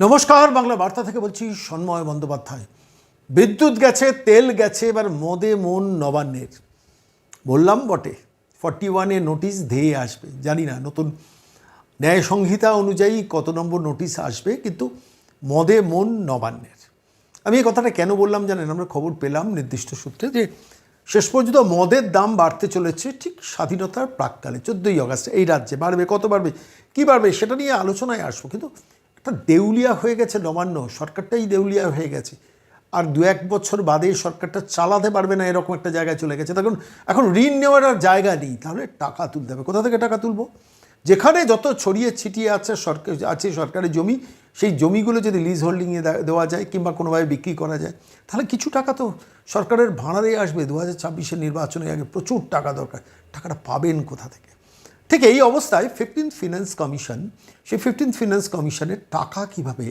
নমস্কার, বাংলা বার্তা থেকে বলছি সন্ময় বন্দ্যোপাধ্যায়। বিদ্যুৎ গেছে, তেল গেছে, এবার মদে মন নবান্নের। বললাম, বটে, ফর্টি ওয়ানে নোটিশ ধেয়ে আসবে। জানি না, নতুন ন্যায় সংহিতা অনুযায়ী কত নম্বর নোটিশ আসবে, কিন্তু মদে মন নবান্নের। আমি এই কথাটা কেন বললাম জানেন? আমরা খবর পেলাম নির্দিষ্ট সূত্রে যে শেষ পর্যন্ত মদের দাম বাড়তে চলেছে ঠিক স্বাধীনতার প্রাককালে, চোদ্দোই আগস্ট এই রাজ্যে বাড়বে, কত বাড়বে, কী বাড়বে, সেটা নিয়ে আলোচনায় আসব। কিন্তু একটা দেউলিয়া হয়ে গেছে নবান্ন, সরকারটাই দেউলিয়া হয়ে গেছে। আর দু এক বছর বাদে সরকারটা চালাতে পারবে না, এরকম একটা জায়গায় চলে গেছে। তখন এখন ঋণ নেওয়ার আর জায়গা নেই, তাহলে টাকা তুলতে হবে। কোথা থেকে টাকা তুলবো? যেখানে যত ছড়িয়ে ছিটিয়ে আছে সরকার, আছে সরকারের জমি, সেই জমিগুলো যদি লিজ হোল্ডিংয়ে দেওয়া যায় কিংবা কোনোভাবে বিক্রি করা যায়, তাহলে কিছু টাকা তো সরকারের ভাড়ারে আসবে। দু হাজার নির্বাচনের আগে প্রচুর টাকা দরকার। টাকাটা পাবেন কোথা থেকে? ঠিক এই অবস্থায় ফিফটিন্থ ফিনান্স কমিশন সেই ফিফটিন্থ ফিনান্স কমিশনের টাকা কীভাবে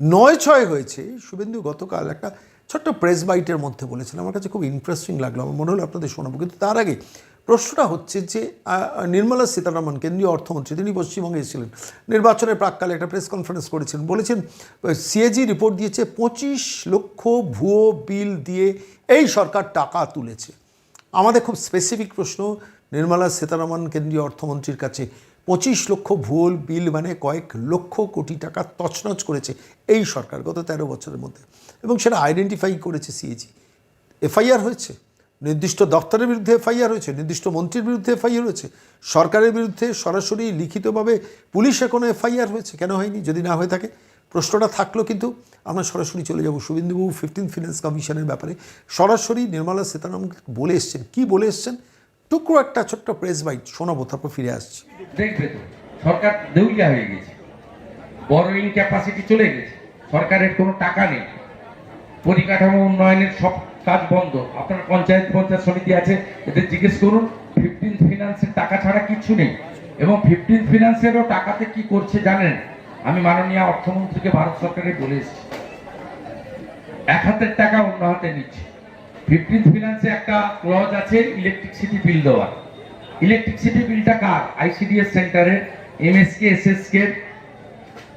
নয় ছয় হয়েছে, শুভেন্দু গতকাল একটা ছোট্ট প্রেস বাইটের মধ্যে বলেছেন। আমার কাছে খুব ইন্টারেস্টিং লাগল, আমার মনে হলো আপনাদের শোনাবো। কিন্তু তার আগে প্রশ্নটা হচ্ছে যে নির্মলা সীতারামন, কেন্দ্রীয় অর্থমন্ত্রী, তিনি পশ্চিমবঙ্গে এসেছিলেন, নির্বাচনের প্রাককালে একটা প্রেস কনফারেন্স করেছেন, বলেছেন সিএজি রিপোর্ট দিয়েছে পঁচিশ লক্ষ ভুয়ো বিল দিয়ে এই সরকার টাকা তুলেছে। আমাদের খুব স্পেসিফিক প্রশ্ন নির্মলা সীতারামন কেন্দ্রীয় অর্থমন্ত্রীর কাছে পঁচিশ লক্ষ ভুল বিল মানে কয়েক লক্ষ কোটি টাকা তছনছ করেছে এই সরকার গত তেরো বছরের মধ্যে এবং সেটা আইডেন্টিফাই করেছে সিএজি এফআইআর হয়েছে, নির্দিষ্ট দপ্তরের বিরুদ্ধে এফআইআর হয়েছে, নির্দিষ্ট মন্ত্রীর বিরুদ্ধে এফআইআর হয়েছে, সরকারের বিরুদ্ধে সরাসরি লিখিতভাবে পুলিশে কোনো এফআইআর হয়েছে, কেন হয়নি, যদি না হয়ে থাকে? প্রশ্নটা থাকল কিন্তু, আমরা সরাসরি চলে যাব শুভেন্দুবাবু ফিফটিন ফিনান্স কমিশনের ব্যাপারে। সরাসরি নির্মলা সীতারামন বলে এসছেন, কী বলে এসছেন? টুকরো একটা ছোট্ট প্রেস বাইট শোনাবো, তারপর ফিরে আসছি। দেখবে তো সরকার দেউলিয়া হয়ে গেছে বড়োইং ক্যাপাসিটি চলে গেছে সরকারের কোনো টাকা নেই। পরিকাঠামো উন্নয়নের সব কাজ বন্ধ। আপনার পঞ্চায়েত পঞ্চায়েত সমিতি আছে, এদের জিজ্ঞেস করুন ফিফটিন ফিনান্সের টাকা ছাড়া কিছু নেই। এবং ফিফটিন ফিনান্সেরও টাকাতে কি করছে জানেন? আমি মাননীয় অর্থমন্ত্রীকে ভারত সরকারে বলে এসেছি। এক হাতের টাকা অন্য হাতে নিচ্ছে। ফিফটিন ফিনান্সে একটা ক্লজ আছে ইলেকট্রিসিটি বিল দেওয়ার ইলেকট্রিসিটি বিলটা কার? আইসিডিএস সেন্টারের এমএসকে এসএসকে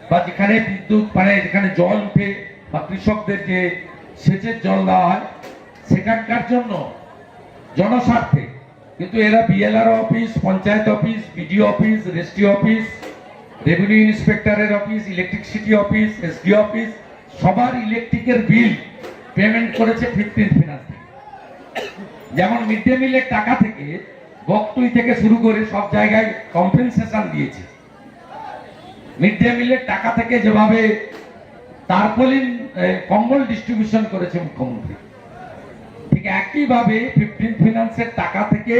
বা যেখানে বিদ্যুৎ মানে যেখানে জল উঠে বা কৃষকদের যে সেচের জল দেওয়া হয়, সেখানকার জন্য জনস্বার্থে। কিন্তু এরা BLR office panchayat office BDO office registry office revenue ইন্সপেক্টরের office electricity office SD office সবার ইলেকট্রিকের বিল পেমেন্ট করেছে ফিফটিন ফিনান্স থেকে। যেমন মিড ডে মিলের টাকা থেকে বকটুই থেকে শুরু করে সব জায়গায় কম্পেনসেশন দিয়েছে। মিড ডে মিলের টাকা থেকে যেভাবে তারপলিন কম্বল ডিস্ট্রিবিউশন করেছে মুখ্যমন্ত্রী। ঠিক একইভাবে ফিফটিন ফিনান্সের টাকা থেকে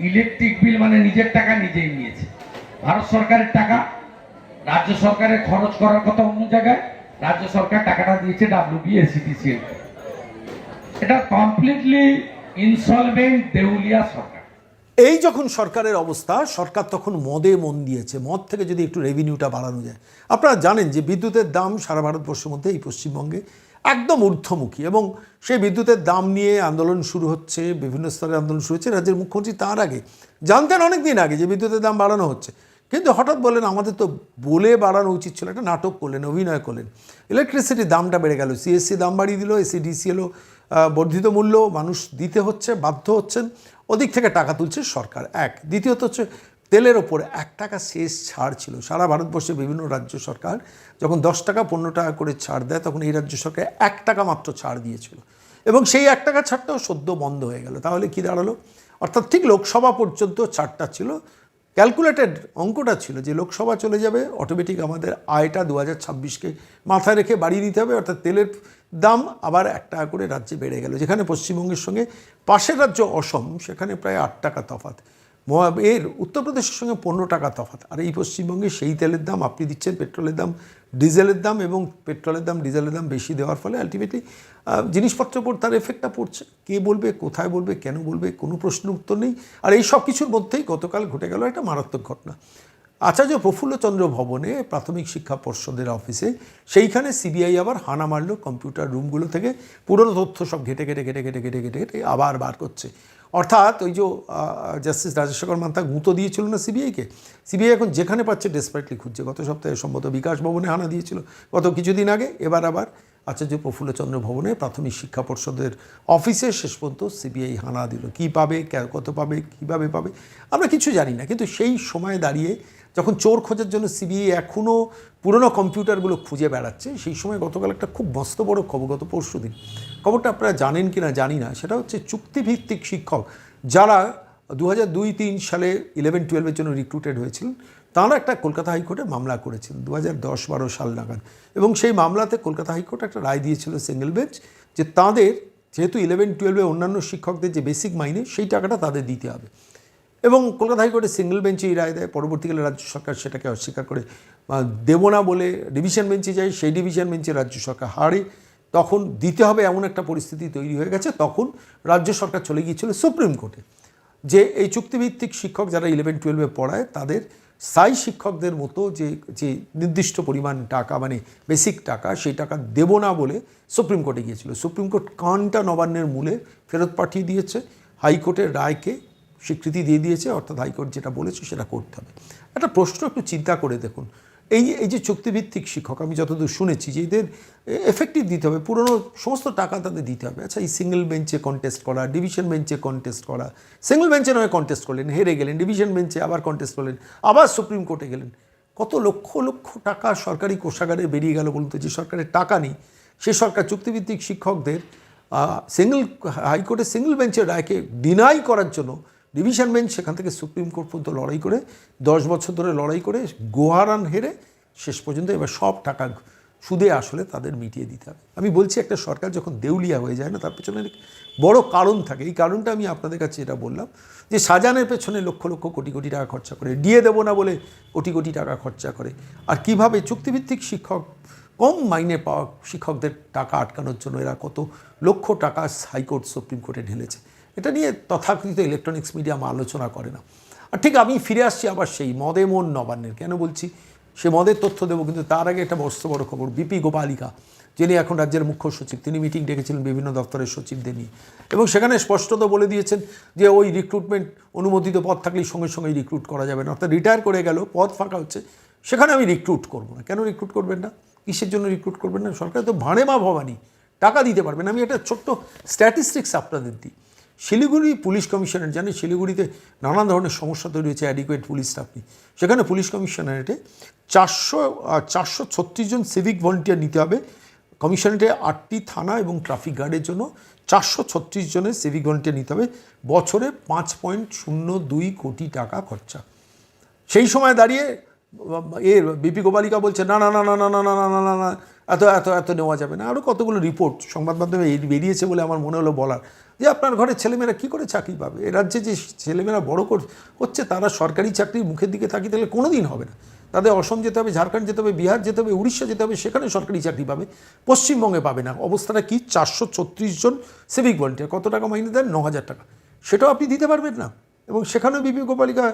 ইলেকট্রিক বিল মানে নিজের টাকা নিজেই নিয়েছে। ভারত সরকারের টাকা, রাজ্য সরকারের খরচ করার কথা অন্য জায়গায়, রাজ্য সরকার টাকাটা দিয়েছে ডাব্লিউবি এসিডিসিএল এটা কমপ্লিটলি ইনসলভেন্ট দেউলিয়া সরকার। এই যখন সরকারের অবস্থা, সরকার তখন মদে মন দিয়েছে। মদ থেকে যদি একটু রেভিনিউটা বাড়ানো যায়। আপনারা জানেন যে বিদ্যুতের দাম সারা ভারতবর্ষের মধ্যে এই পশ্চিমবঙ্গে একদম ঊর্ধ্বমুখী এবং সেই বিদ্যুতের দাম নিয়ে আন্দোলন শুরু হচ্ছে, বিভিন্ন স্তরে আন্দোলন শুরু হচ্ছে, রাজ্যের মুখ্যমন্ত্রী তার আগে জানতেন অনেক দিন আগে যে বিদ্যুতের দাম বাড়ানো হচ্ছে। কিন্তু হঠাৎ বললেন আমাদের তো বলে বাড়ানো উচিত ছিল, একটা নাটক করলেন, অভিনয় করলেন। ইলেকট্রিসিটির দামটা বেড়ে গেল সিএসসি দাম বাড়িয়ে দিল এসিডিসিএলও বর্ধিত মূল্য মানুষ দিতে হচ্ছে, বাধ্য হচ্ছেন। ওদিক থেকে টাকা তুলছে সরকার। এক। দ্বিতীয়ত হচ্ছে, তেলের ওপর এক টাকা শেষ ছাড় ছিল। সারা ভারতবর্ষে বিভিন্ন রাজ্য সরকার যখন দশ টাকা, পনেরো টাকা করে ছাড় দেয়, তখন এই রাজ্য সরকার এক টাকা মাত্র ছাড় দিয়েছিল। এবং সেই এক টাকা ছাড়টাও সদ্য বন্ধ হয়ে গেল। তাহলে কি দাঁড়াল? অর্থাৎ ঠিক লোকসভা পর্যন্ত ছাড়টা ছিল। ক্যালকুলেটেড অঙ্কটা ছিল যে লোকসভা চলে যাবে, অটোমেটিক আমাদের আয়টা দু হাজার ছাব্বিশকে মাথায় রেখে বাড়িয়ে দিতে হবে। অর্থাৎ তেলের দাম আবার এক টাকা করে রাজ্যে বেড়ে গেল। যেখানে পশ্চিমবঙ্গের সঙ্গে পাশের রাজ্য অসম, সেখানে প্রায় আট টাকা মহা- এর উত্তরপ্রদেশের সঙ্গে পনেরো টাকা তফাৎ। আর এই পশ্চিমবঙ্গে সেই তেলের দাম আপনি দিচ্ছেন, পেট্রোলের দাম, ডিজেলের দাম এবং পেট্রোলের দাম, ডিজেলের দাম বেশি দেওয়ার ফলে আলটিমেটলি জিনিসপত্রের উপর তার এফেক্টটা পড়ছে। কে বলবে, কোথায় বলবে, কেন বলবে, কোনো প্রশ্নের উত্তর নেই। আর এই সব কিছুর মধ্যেই গতকাল ঘটে গেল একটা মারাত্মক ঘটনা। আচার্য প্রফুল্লচন্দ্র ভবনে প্রাথমিক শিক্ষা পর্ষদের অফিসে, সেইখানে সিবিআই আবার হানা মারলো কম্পিউটার রুমগুলো থেকে। পুরনো তথ্য সব ঘেটে ঘেটে ঘেটে ঘেটে ঘেটে ঘেটে ঘেটে আবার বার করছে। অর্থাৎ ওই যে জাস্টিস রাজশেখর মান্তা গুঁতো দিয়েছিল না সিবিআইকে? সিবিআই এখন যেখানে পাচ্ছে ডেসপারেটলি খুঁজছে। গত সপ্তাহে সম্ভবত বিকাশ ভবনে হানা দিয়েছিল। গত কিছুদিন আগে এবার আবার আচার্য প্রফুল্লচন্দ্র ভবনে প্রাথমিক শিক্ষা পর্ষদের অফিসে শেষ পর্যন্ত সিবিআই হানা দিল। কী পাবে কত পাবে, কীভাবে পাবে, আমরা কিছু জানি না। কিন্তু সেই সময় দাঁড়িয়ে যখন চোর খোঁজার জন্য সিবিআই এখনও পুরনো কম্পিউটারগুলো খুঁজে বেড়াচ্ছে, সেই সময় গতকাল একটা খুব মস্ত বড় খবর, গত পরশু দিন। খবরটা আপনারা জানেন কি না জানি না, সেটা হচ্ছে চুক্তিভিত্তিক শিক্ষক যারা দু হাজার দুই তিন সালে ইলেভেন টুয়েলভের জন্য রিক্রুটেড হয়েছিলেন, তাঁরা একটা কলকাতা হাইকোর্টে মামলা করেছিলেন দু হাজার দশ বারো সাল নাগাদ। এবং সেই মামলাতে কলকাতা হাইকোর্ট একটা রায় দিয়েছিল সিঙ্গেল বেঞ্চ যে তাদের, যেহেতু ইলেভেন টুয়েলভে অন্যান্য শিক্ষকদের যে বেসিক মাইনে, সেই টাকাটা তাদের দিতে হবে। এবং কলকাতা হাইকোর্টে সিঙ্গেল বেঞ্চে এই রায় দেয়। পরবর্তীকালে রাজ্য সরকার সেটাকে অস্বীকার করে দেব না বলে ডিভিশন বেঞ্চে যায়, সেই ডিভিশন বেঞ্চে রাজ্য সরকার হারে। তখন দিতে হবে এমন একটা পরিস্থিতি তৈরি হয়ে গেছে, তখন রাজ্য সরকার চলে গিয়েছিল সুপ্রিম কোর্টে। যে এই চুক্তিভিত্তিক শিক্ষক যারা ইলেভেন টুয়েলভে পড়ায়, তাদের স্থায়ী শিক্ষকদের মতো যে যে নির্দিষ্ট পরিমাণ টাকা মানে বেসিক টাকা, সেই টাকা দেব না বলে সুপ্রিম কোর্টে গিয়েছিল। সুপ্রিম কোর্ট কানটা নবান্নের মূলে ফেরত পাঠিয়ে দিয়েছে। হাইকোর্টের রায়কে স্বীকৃতি দিয়ে দিয়েছে, অর্থাৎ হাইকোর্ট যেটা বলেছে সেটা করতে হবে। একটা প্রশ্ন একটু চিন্তা করে দেখুন। এই এই যে চুক্তিভিত্তিক শিক্ষক, আমি যতদূর শুনেছি যে এদের এফেক্টিভ দিতে হবে, পুরনো সমস্ত টাকা তাদের দিতে হবে। আচ্ছা এই সিঙ্গেল বেঞ্চে কন্টেস্ট করা ডিভিশন বেঞ্চে কন্টেস্ট করা সিঙ্গেল বেঞ্চে নয় কন্টেস্ট করলেন, হেরে গেলেন ডিভিশন বেঞ্চে আবার কন্টেস্ট করলেন, আবার সুপ্রিম কোর্টে গেলেন। কত লক্ষ লক্ষ টাকা সরকারি কোষাগারে বেরিয়ে গেল বলুন তো, যে সরকারের টাকা নেই, সে সরকার চুক্তিভিত্তিক শিক্ষকদের সিঙ্গেল হাইকোর্টে সিঙ্গেল বেঞ্চের রায়কে ডিনাই করার জন্য ডিভিশন বেঞ্চ সেখান থেকে সুপ্রিম কোর্ট পর্যন্ত লড়াই করে, দশ বছর ধরে লড়াই করে গোহারান হেরে শেষ পর্যন্ত এবার সব টাকা সুদে আসলে তাদের মিটিয়ে দিতে হবে। আমি বলছি একটা সরকার যখন দেউলিয়া হয়ে যায় না, তার পেছনে বড় কারণ থাকে। এই কারণটা আমি আপনাদের কাছে এটা বললাম, যে সাজানের পেছনে লক্ষ লক্ষ কোটি কোটি টাকা খরচা করে, দিয়ে দেবো না বলে কোটি কোটি টাকা খরচা করে। আর কীভাবে চুক্তিভিত্তিক শিক্ষক, কম মাইনে পাওয়া শিক্ষকদের টাকা আটকানোর জন্য এরা কত লক্ষ টাকা হাইকোর্ট সুপ্রিম কোর্টে ঢেলেছে। এটা নিয়ে তথাকথিত ইলেকট্রনিক্স মিডিয়াম আলোচনা করে না। আর ঠিক আমি ফিরে আসছি আবার সেই মদে মন নবান্নের। কেন বলছি? সে মদের তথ্য দেবো, কিন্তু তার আগে একটা বস্ত বড় খবর। বিপি গোপালিকা, যিনি এখন রাজ্যের মুখ্য সচিব, তিনি মিটিং ডেকেছিলেন বিভিন্ন দপ্তরের সচিবদের নিয়ে। এবং সেখানে স্পষ্টত বলে দিয়েছেন যে ওই রিক্রুটমেন্ট অনুমোদিত পদ থাকলেই সঙ্গে সঙ্গে রিক্রুট করা যাবে না। অর্থাৎ রিটায়ার করে গেল, পদ ফাঁকা হচ্ছে, সেখানে আমি রিক্রুট করব না। কেন রিক্রুট করবেন না? কিসের জন্য রিক্রুট করবেন না? সরকার তো ভাঁড়ে মা ভবানী, টাকা দিতে পারবেন। আমি একটা ছোট্ট স্ট্যাটিস্টিক্স আপনাদের দিই। শিলিগুড়ি পুলিশ কমিশনার জানি শিলিগুড়িতে নানান ধরনের সমস্যা তৈরি হয়েছে অ্যাডিকুয়েট পুলিশ স্টাফ নেই সেখানে পুলিশ কমিশনারেটে চারশো চারশো ছত্রিশ জন সিভিক ভলেন্টিয়ার নিতে হবে কমিশনারেটে আটটি থানা এবং ট্রাফিক গার্ডের জন্য চারশো ছত্রিশ জনের সিভিক ভলেন্টিয়ার নিতে হবে বছরে পাঁচ পয়েন্ট শূন্য দুই কোটি টাকা খরচা সেই সময় দাঁড়িয়ে এ বিপি গোপালিকা বলছে না না না না না না না না না না এত এত এত নেওয়া যাবে না। আরও কতগুলো রিপোর্ট সংবাদ মাধ্যমে বেরিয়েছে বলে আমার মনে হলো বলার। যে আপনার ঘরের ছেলেমেয়েরা কী করে চাকরি পাবে? এ রাজ্যে যে ছেলেমেয়েরা বড় কর হচ্ছে তারা সরকারি চাকরির মুখের দিকে থাকি তাহলে কোনো দিন হবে না। তাদের অসম যেতে হবে, ঝাড়খণ্ড যেতে হবে, বিহার যেতে হবে, উড়িষ্যা যেতে হবে, সেখানে সরকারি চাকরি পাবে, পশ্চিমবঙ্গে পাবে না। অবস্থাটা কি? চারশো ছত্রিশ জন সিভিক ভলেন্টিয়ার কত টাকা মাইনে দেন? ন হাজার টাকা। সেটাও আপনি দিতে পারবেন না। এবং সেখানেও বিপি গোপালিকা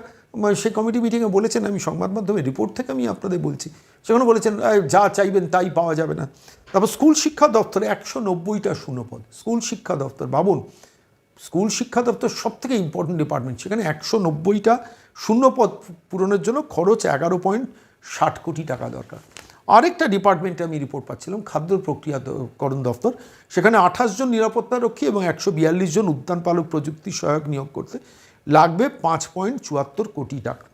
সেই কমিটি মিটিংয়ে বলেছেন, আমি সংবাদ মাধ্যমে রিপোর্ট থেকে আমি আপনাদের বলছি। সেখানে বলেছেন যা চাইবেন তাই পাওয়া যাবে না। তারপর স্কুল শিক্ষা দপ্তরে একশো নব্বইটা শূন্যপদ স্কুল শিক্ষা দপ্তর ভাবুন স্কুল শিক্ষা দপ্তর সব থেকে ইম্পর্টেন্ট ডিপার্টমেন্ট সেখানে একশো নব্বইটা শূন্যপদ পূরণের জন্য খরচ এগারো পয়েন্ট ষাট কোটি টাকা দরকার। আরেকটা ডিপার্টমেন্টে আমি রিপোর্ট পাচ্ছিলাম, খাদ্য প্রক্রিয়াকরণ দপ্তর। সেখানে আঠাশ জন নিরাপত্তারক্ষী এবং একশো বিয়াল্লিশ জন উদ্যান পালক প্রযুক্তি সহায়ক নিয়োগ করতে লাগবে পাঁচ পয়েন্ট চুয়াত্তর কোটি টাকা।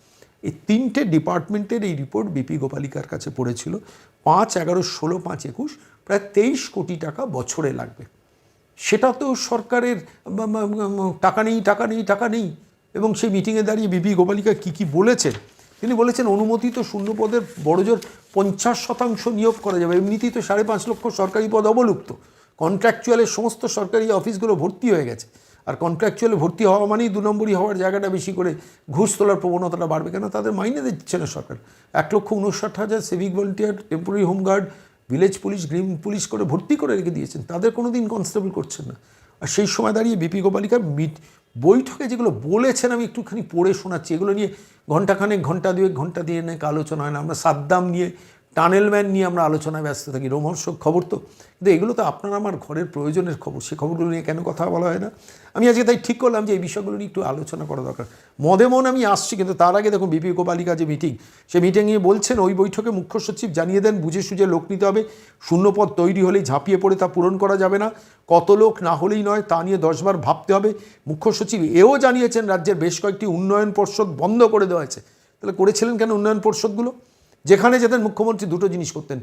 এই তিনটে ডিপার্টমেন্টের এই রিপোর্ট বিপি গোপালিকার কাছে পড়েছিল। পাঁচ এগারো ষোলো পাঁচ একুশ প্রায় তেইশ কোটি টাকা বছরে লাগবে। সেটা তো সরকারের টাকা নেই টাকা নেই টাকা নেই। এবং সেই মিটিংয়ে দাঁড়িয়ে বিপি গোপালিকা কী কী বলেছেন? তিনি বলেছেন অনুমতি অনুমোদিত শূন্যপদের বড়জোর পঞ্চাশ শতাংশ নিয়োগ করা যাবে। এমনিতেই তো সাড়ে পাঁচ লক্ষ সরকারি পদ অবলুপ্ত। কন্ট্রাকচুয়ালের সমস্ত সরকারি অফিসগুলো ভর্তি হয়ে গেছে। আর কন্ট্রাকচুয়ালে ভর্তি হওয়া মানেই দু নম্বরই হওয়ার জায়গাটা বেশি করে ঘুষ তোলার প্রবণতাটা বাড়বে। কেন? তাদের মাইনে দিচ্ছে না সরকার। এক লক্ষ উনষাট হাজার civic volunteer temporary home guard village police green police করে ভর্তি করে রেখে দিয়েছেন। তাদের কোনো দিন কনস্টেবল করছেন না। আর সেই সময় দাঁড়িয়ে বিপি গোপালিকার মিট বৈঠকে যেগুলো বলেছেন আমি একটুখানি পড়ে শোনাচ্ছি, এগুলো নিয়ে ঘন্টাখানেক ঘণ্টা দুয়েক ঘণ্টা দিয়ে নেক আলোচনা হয় না। আমরা সাদ্দাম নিয়ে টানেলম্যান নিয়ে আমরা আলোচনায় ব্যস্ত থাকি, রোমহর্ষক খবর তো। কিন্তু এগুলো তো আপনার আমার ঘরের প্রয়োজনের খবর, সে খবরগুলো নিয়ে কেন কথা বলা হয় না? আমি আজকে তাই ঠিক করলাম যে এই বিষয়গুলো নিয়ে একটু আলোচনা করা দরকার। মদে মন আমি আসছি, কিন্তু তার আগে দেখুন বিপি গোপালিকা যে মিটিং সেই মিটিংয়ে বলছেন, ওই বৈঠকে মুখ্য সচিব জানিয়ে দেন, বুঝে সুঝে লোক নিতে হবে। শূন্যপদ তৈরি হলেই ঝাঁপিয়ে পড়ে তা পূরণ করা যাবে না। কত লোক না হলেই নয়, তা নিয়ে দশবার ভাবতে হবে। মুখ্য সচিব এও জানিয়েছেন, রাজ্যের বেশ কয়েকটি উন্নয়ন পর্ষদ বন্ধ করে দেওয়া হয়েছে। তাহলে করেছিলেন কেন উন্নয়ন পর্ষদগুলো? যেখানে যেতেন মুখ্যমন্ত্রী দুটো জিনিস করতেন।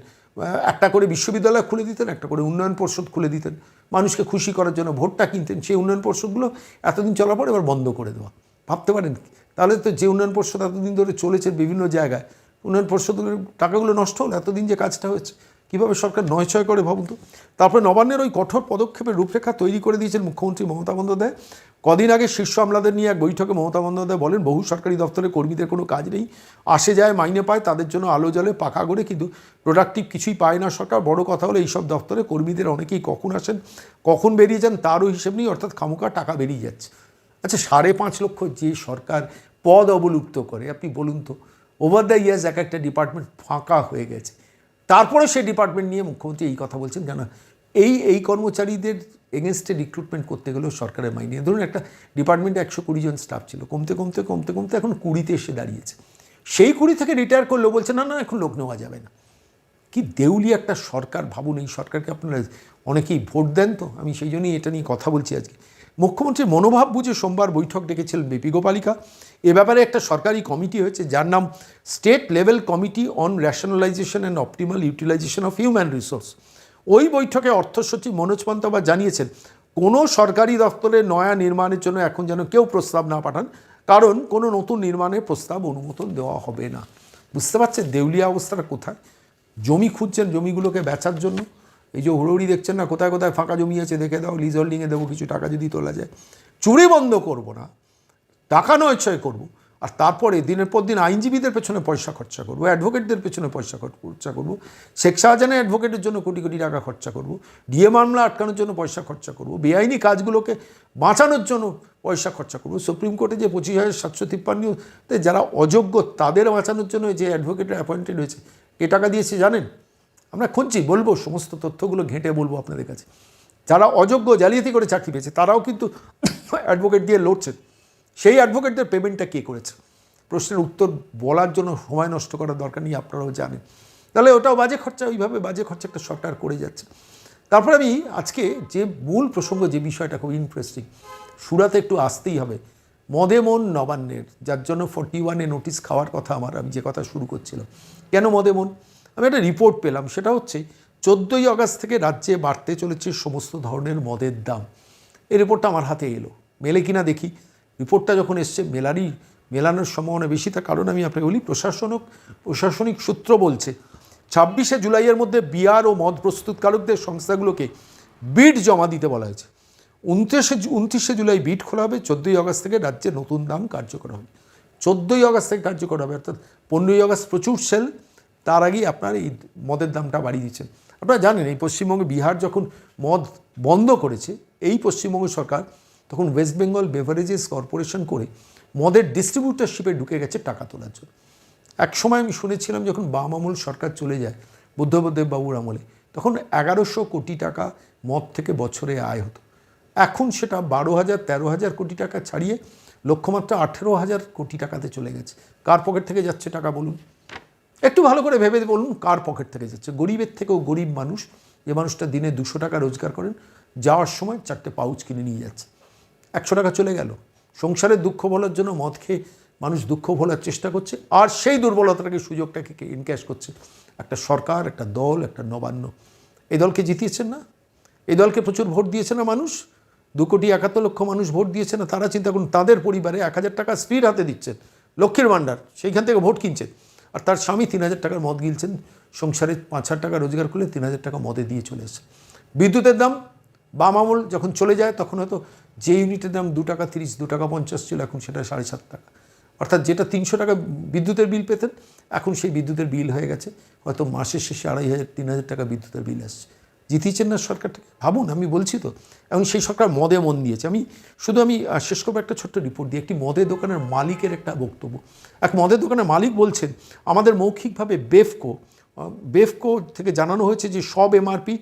একটা করে বিশ্ববিদ্যালয় খুলে দিতেন, একটা করে উন্নয়ন পর্ষদ খুলে দিতেন। মানুষকে খুশি করার জন্য ভোটটা কিনতেন, সেই উন্নয়ন পর্ষদগুলো এতদিন চলার পর এবার বন্ধ করে দেওয়া। ভাবতে পারেন? তাহলে তো যে উন্নয়ন পর্ষদ এতদিন ধরে চলেছে বিভিন্ন জায়গায়, উন্নয়ন পর্ষদগুলোর টাকাগুলো নষ্ট হলো, এতদিন যে কাজটা হয়েছে। কীভাবে সরকার নয় ছয় করে ভাবুন তো? তারপরে নবান্নের ওই কঠোর পদক্ষেপের রূপরেখা তৈরি করে দিয়েছেন মুখ্যমন্ত্রী মমতা বন্দ্যোপাধ্যায়। কদিন আগে শীর্ষ আমলাদের নিয়ে এক বৈঠকে মমতা বন্দ্যোপাধ্যায় বলেন, বহু সরকারি দপ্তরে কর্মীদের কোনো কাজ নেই। আসে যায়, মাইনে পায়, তাদের জন্য আলো জলে পাকা করে কিন্তু প্রোডাক্টিভ কিছুই পায় না সরকার। বড় কথা হলো এইসব দপ্তরে কর্মীদের অনেকেই কখন আসেন, কখন বেরিয়ে যান, তারও হিসেব নেই, অর্থাৎ খামোকা টাকা বেরিয়ে যাচ্ছে। আচ্ছা সাড়ে পাঁচ লক্ষ যে সরকার পদ অবলুপ্ত করে, আপনি বলুন তো ওভার দ্য ইয়ার্স এক একটা ডিপার্টমেন্ট ফাঁকা হয়ে গেছে। তারপরে সেই ডিপার্টমেন্ট নিয়ে মুখ্যমন্ত্রী এই কথা বলছেন কেন এই এই কর্মচারীদের এগেনস্টে রিক্রুটমেন্ট করতে গেলেও সরকারের মাইনে ধরুন একটা ডিপার্টমেন্টে একশো কুড়ি জন স্টাফ ছিল, কমতে কমতে কমতে কমতে এখন কুড়িতে এসে দাঁড়িয়েছে। সেই কুড়ি থেকে রিটায়ার করলেও বলছে, না না, এখন লোক নেওয়া যাবে না। কি দেউলি একটা সরকার ভাবুন, এই সরকারকে আপনারা অনেকেই ভোট দেন তো? আমি সেই জন্যই এটা নিয়ে কথা বলছি আজকে। মুখ্যমন্ত্রীর মনোভাব বুঝে সোমবার বৈঠক ডেকেছিলেন বিপি গোপালিকা। এ ব্যাপারে একটা সরকারি কমিটি হয়েছে, যার নাম state level committee on rationalisation and optimal utilisation of human resource ওই বৈঠকে অর্থ সচিব মনোজ পান্তবা জানিয়েছেন, কোনো সরকারি দপ্তরে নয়া নির্মাণের জন্য এখন যেন কেউ প্রস্তাব না পাঠান, কারণ কোনো নতুন নির্মাণের প্রস্তাব অনুমোদন দেওয়া হবে না। বুঝতে পারছেন দেউলিয়া অবস্থাটা কোথায়? জমি খুঁজছেন জমিগুলোকে বেচার জন্য। এই যে হুড়োড়ি দেখছেন না, কোথায় কোথায় ফাঁকা জমি আছে দেখে দাও লিজ হোল্ডিংয়ে দেবো, কিছু টাকা যদি তোলা যায়। চুরি বন্ধ করব না, টাকা নয়, ছয় করব। আর তারপরে দিনের পর দিন আইনজীবীদের পেছনে পয়সা খরচা করব অ্যাডভোকেটদের পেছনে পয়সা খর- খরচা করব, শেখ শাহজাহানের অ্যাডভোকেটের জন্য কোটি কোটি টাকা খরচা করব ডিএ মামলা আটকানোর জন্য পয়সা খরচা করব, বেআইনি কাজগুলোকে বাঁচানোর জন্য পয়সা খরচা করব। সুপ্রিম কোর্টে যে পঁচিশ হাজার সাতশো তিপ্পান্নতে যারা অযোগ্য তাদের বাঁচানোর জন্য যে অ্যাডভোকেট অ্যাপয়েন্টেড হয়েছে, কে টাকা দিয়েছে জানেন? আমরা খুঁজছি, বলব, সমস্ত তথ্যগুলো ঘেঁটে বলব আপনাদের কাছে। যারা অযোগ্য জালিয়াতি করে চাকরি পেয়েছে, তারাও কিন্তু অ্যাডভোকেট দিয়ে লড়ছেন সেই অ্যাডভোকেটদের পেমেন্টটা কে করেছে? প্রশ্নের উত্তর বলার জন্য সময় নষ্ট করার দরকার নেই, আপনারাও জানেন। তাহলে ওটাও বাজে খরচা, ওইভাবে বাজে খরচা একটা সরকার করে যাচ্ছে। তারপরে আমি আজকে যে মূল প্রসঙ্গ, যে বিষয়টা খুব ইন্টারেস্টিং সুরাতে একটু আসতেই হবে। মদে মন নবান্নের, যার জন্য ফর্টি ওয়ানে নোটিশ খাওয়ার কথা আমার, আমি যে কথা শুরু করছিলাম। কেন মদে মন? আমি একটা রিপোর্ট পেলাম, সেটা হচ্ছে চোদ্দোই আগস্ট থেকে রাজ্যে বাড়তে চলেছে সমস্ত ধরনের মদের দাম। এই রিপোর্টটা আমার হাতে এলো। মেলে কিনা দেখি। রিপোর্টটা যখন এসছে, মেলারই, মেলানোর সম্ভাবনা বেশি, তার কারণ আমি আপনাকে বলি, প্রশাসনক, প্রশাসনিক সূত্র বলছে, ছাব্বিশে জুলাইয়ের মধ্যে বিয়ার ও মদ প্রস্তুতকারকদের সংস্থাগুলোকে বিড জমা দিতে বলা হয়েছে। উনত্রিশে উনত্রিশে জুলাই বিট খোলা হবে, চোদ্দোই আগস্ট থেকে রাজ্যে নতুন দাম কার্যকর হবে। চোদ্দোই আগস্ট থেকে কার্যকর হবে, অর্থাৎ পনেরোই আগস্ট প্রচুর সেল তার আগেই আপনার এই মদের দামটা বাড়িয়ে দিচ্ছেন আপনারা জানেন, এই পশ্চিমবঙ্গে বিহার যখন মদ বন্ধ করেছে, এই পশ্চিমবঙ্গ সরকার তখন ওয়েস্ট বেঙ্গল বেভারেজেস কর্পোরেশন করে মদের ডিস্ট্রিবিউটারশিপে ঢুকে গেছে টাকা তোলার জন্য। এক সময় আমি শুনেছিলাম যখন বাম আমল সরকার চলে যায়, বুদ্ধদেব বাবুর আমলে, তখন এগারোশো কোটি টাকা মদ থেকে বছরে আয় হতো। এখন সেটা বারো হাজার, তেরো হাজার কোটি টাকা ছাড়িয়ে লক্ষ্যমাত্রা আঠেরো হাজার কোটি টাকাতে চলে গেছে। কার পকেট থেকে যাচ্ছে টাকা বলুন? একটু ভালো করে ভেবে বলুন, কার পকেট থেকে যাচ্ছে? গরিবের থেকেও গরিব মানুষ, যে মানুষটা দিনে দুশো টাকা রোজগার করেন, যাওয়ার সময় চারটে পাউচ কিনে নিয়ে যাচ্ছে। একশো টাকা চলে গেল। সংসারের দুঃখ ভোলার জন্য মদ খেয়ে মানুষ দুঃখ ভোলার চেষ্টা করছে, আর সেই দুর্বলতাটাকে, সুযোগটাকে ইনক্যাশ করছে। একটা সরকার, একটা দল, একটা নবান্ন। এই দলকে জিতিয়েছেন না? এই দলকে প্রচুর ভোট দিয়েছে না মানুষ? দু কোটি একাত্তর লক্ষ মানুষ ভোট দিয়েছে না? তারা চিন্তা করুন, তাদের পরিবারে এক হাজার টাকা স্পিড হাতে দিচ্ছেন, লক্ষ্মীর ভাণ্ডার, সেইখান থেকে ভোট কিনছেন। আর তার স্বামী তিন হাজার টাকার মদ গিলছেন, সংসারে পাঁচ হাজার টাকা রোজগার করলে তিন হাজার টাকা মদে দিয়ে চলে এসেছে। বিদ্যুতের দাম বাম আমল যখন চলে যায়, তখন হয়তো যে ইউনিটের দাম দু টাকা তিরিশ, দু টাকা পঞ্চাশ ছিল, এখন সেটা সাড়ে সাত টাকা। অর্থাৎ যেটা তিনশো টাকা বিদ্যুতের বিল পেতেন, এখন সেই বিদ্যুতের বিল হয়ে গেছে। হয়তো মাসের শেষে আড়াই হাজার, তিন হাজার টাকা বিদ্যুতের বিল আসছে। জিতিয়েছেন না সরকারটাকে ভাবুন, আমি বলছি তো। এখন সেই সরকার মদে মন দিয়েছে। আমি শুধু আমি শেষ করব একটা ছোট্ট রিপোর্ট দিই একটি মদের দোকানের মালিকের একটা বক্তব্য। এক মদের দোকানের মালিক বলছেন, আমাদের মৌখিকভাবে বেফকো বেফকো থেকে জানানো হয়েছে যে সব এমআরপি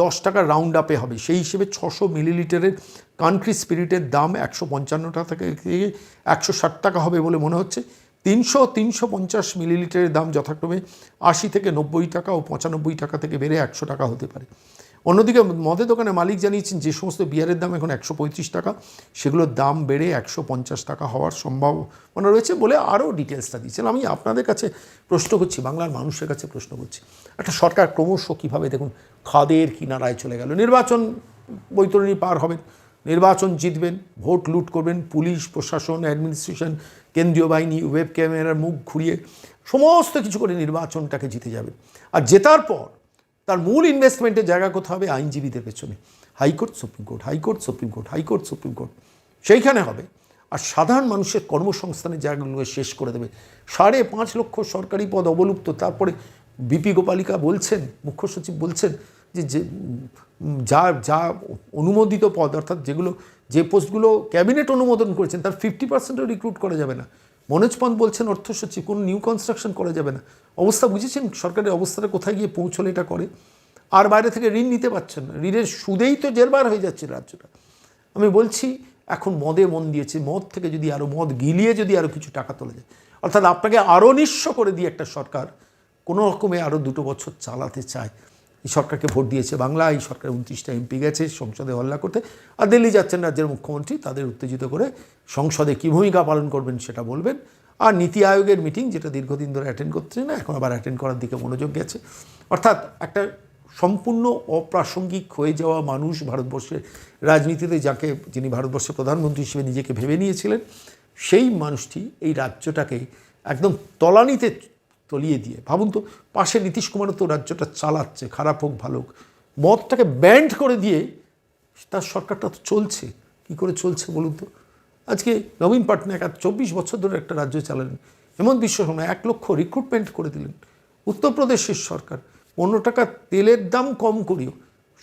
দশ টাকা রাউন্ড আপে হবে। সেই হিসেবে ছশো মিলিলিটারের কান্ট্রি স্পিরিটের দাম একশো পঞ্চান্ন টাকা থেকে একশো ষাট টাকা হবে বলে মনে হচ্ছে। তিনশো তিনশো পঞ্চাশ মিলিলিটারের দাম যথাক্রমে আশি থেকে নব্বই টাকা ও পঁচানব্বই টাকা থেকে বেড়ে একশো টাকা হতে পারে। অন্যদিকে মদের দোকানের মালিক জানিয়েছেন, যে সমস্ত বিয়ারের দাম এখন একশো পঁয়ত্রিশ টাকা, সেগুলোর দাম বেড়ে একশো পঞ্চাশ টাকা হওয়ার সম্ভাবনা রয়েছে বলে আরও ডিটেলসটা দিচ্ছেন আমি আপনাদের কাছে প্রশ্ন করছি, বাংলার মানুষের কাছে প্রশ্ন করছি। একটা সরকার ক্রমশ কীভাবে দেখুন খাদের কিনারায় চলে গেল। নির্বাচন বৈতরণী পার হবেন, নির্বাচন জিতবেন, ভোট লুট করবেন, পুলিশ, প্রশাসন, অ্যাডমিনিস্ট্রেশন কেন্দ্রীয় বাহিনী, ওয়েব ক্যামেরার মুখ ঘুরিয়ে সমস্ত কিছু করে নির্বাচনটাকে জিতে যাবে। আর জেতার পর তার মূল ইনভেস্টমেন্টের জায়গা কোথাও হবে? আইনজীবীদের পেছনে। High court, supreme court, high court, supreme court, high court, supreme court. সেইখানে হবে। আর সাধারণ মানুষের কর্মসংস্থানের জায়গাগুলোকে শেষ করে দেবে। সাড়ে পাঁচ লক্ষ সরকারি পদ অবলুপ্ত। তারপরে বিপি গোপালিকা বলছেন, মুখ্য সচিব বলছেন যে যে, যা অনুমোদিত পদ, অর্থাৎ যেগুলো, যে পোস্টগুলো ক্যাবিনেট অনুমোদন করেছেন, তার ফিফটি পার্সেন্টও রিক্রুট করা যাবে না। মনোজ পন্ত বলছেন অর্থ সচিব কোনো নিউ কনস্ট্রাকশন করা যাবে না। অবস্থা বুঝেছেন? সরকারের অবস্থাটা কোথায় গিয়ে পৌঁছলে এটা করে? আর বাইরে থেকে ঋণ নিতে পারছেন না। ঋণের সুদেই তো জেরবার হয়ে যাচ্ছে রাজ্যটা। আমি বলছি, এখন মদে মন দিয়েছে। মদ থেকে যদি আরও মদ গিলিয়ে যদি আরও কিছু টাকা তোলা যায়। অর্থাৎ আপনাকে আরও নিঃস্ব করে দিয়ে একটা সরকার কোনো রকমে আরও দুটো বছর চালাতে চায়। এই সরকারকে ভোট দিয়েছে বাংলা, এই সরকার উনত্রিশটা এমপি গেছে, সংসদে হল্লা করতে। আর দিল্লি যাচ্ছেন রাজ্যের মুখ্যমন্ত্রী, তাদের উত্তেজিত করে সংসদে কী ভূমিকা পালন করবেন সেটা বলবেন। আর নীতি আয়োগের মিটিং, যেটা দীর্ঘদিন ধরে অ্যাটেন্ড করছে না, এখন আবার অ্যাটেন্ড করার দিকে মনোযোগ গেছে। অর্থাৎ একটা সম্পূর্ণ অপ্রাসঙ্গিক হয়ে যাওয়া মানুষ ভারতবর্ষের রাজনীতিতে, যাকে যিনি ভারতবর্ষের প্রধানমন্ত্রী হিসেবে নিজেকে ভেবে নিয়েছিলেন, সেই মানুষটি এই রাজ্যটাকে একদম তলানিতে তলিয়ে দিয়ে। ভাবুন তো, পাশে নীতিশ কুমারও তো রাজ্যটা চালাচ্ছে, খারাপ হোক, ভালো হোক। মদটাকে ব্যান্ড করে দিয়ে তার সরকারটা তো চলছে। কি করে চলছে বলুন তো? আজকে নবীন পাটনায়ক আর চব্বিশ বছর ধরে একটা রাজ্য চালালেন। হেমন্ত বিশ্ব শর্মা এক লক্ষ রিক্রুটমেন্ট করে দিলেন। উত্তরপ্রদেশের সরকার, পনেরো টাকা তেলের দাম কম করিও,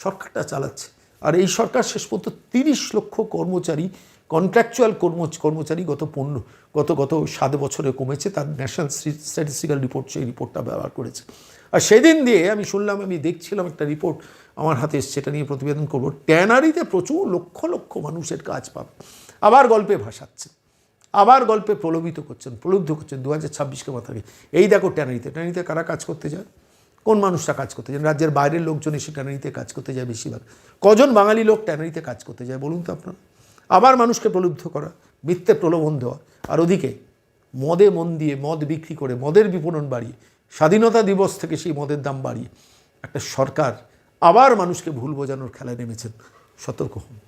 সরকারটা চালাচ্ছে। আর এই সরকার শেষ পর্যন্ত তিরিশ লক্ষ কর্মচারী কন্ট্রাকচুয়াল কর্ম কর্মচারী গত পনেরো, গত গত সাত বছরে কমেছে, তার ন্যাশনাল স্ট্যাটিস্টিক্যাল রিপোর্ট সেই রিপোর্টটা ব্যবহার করেছে। আর সেদিন দিয়ে আমি শুনলাম, আমি দেখছিলাম একটা রিপোর্ট আমার হাতে এসছে, সেটা নিয়ে প্রতিবেদন করব। ট্যানারিতে প্রচুর লক্ষ লক্ষ মানুষের কাজ পাবে। আবার গল্পে ভাসাচ্ছে। আবার গল্পে প্রলোভিত করছেন, প্রলুব্ধ করছেন দু হাজার ছাব্বিশকে মাথায় এই দেখো ট্যানারিতে ট্যানারিতে কারা কাজ করতে যায়? কোন মানুষটা কাজ করতে যায়? রাজ্যের বাইরের লোকজন এসে ট্যানারিতে কাজ করতে যায় বেশিরভাগ। কজন বাঙালি লোক ট্যানারিতে কাজ করতে যায় বলুন তো আপনারা? আবার মানুষকে প্রলুব্ধ করা, মিথ্যে প্রলোভন দেওয়া। আর ওদিকে, মদে মন দিয়ে মদ বিক্রি করে, মদের বিপণন বাড়িয়ে, স্বাধীনতা দিবস থেকে সেই মদের দাম বাড়িয়ে একটা সরকার আবার মানুষকে ভুল বোঝানোর খেলায় নেমেছেন। সতর্ক হন।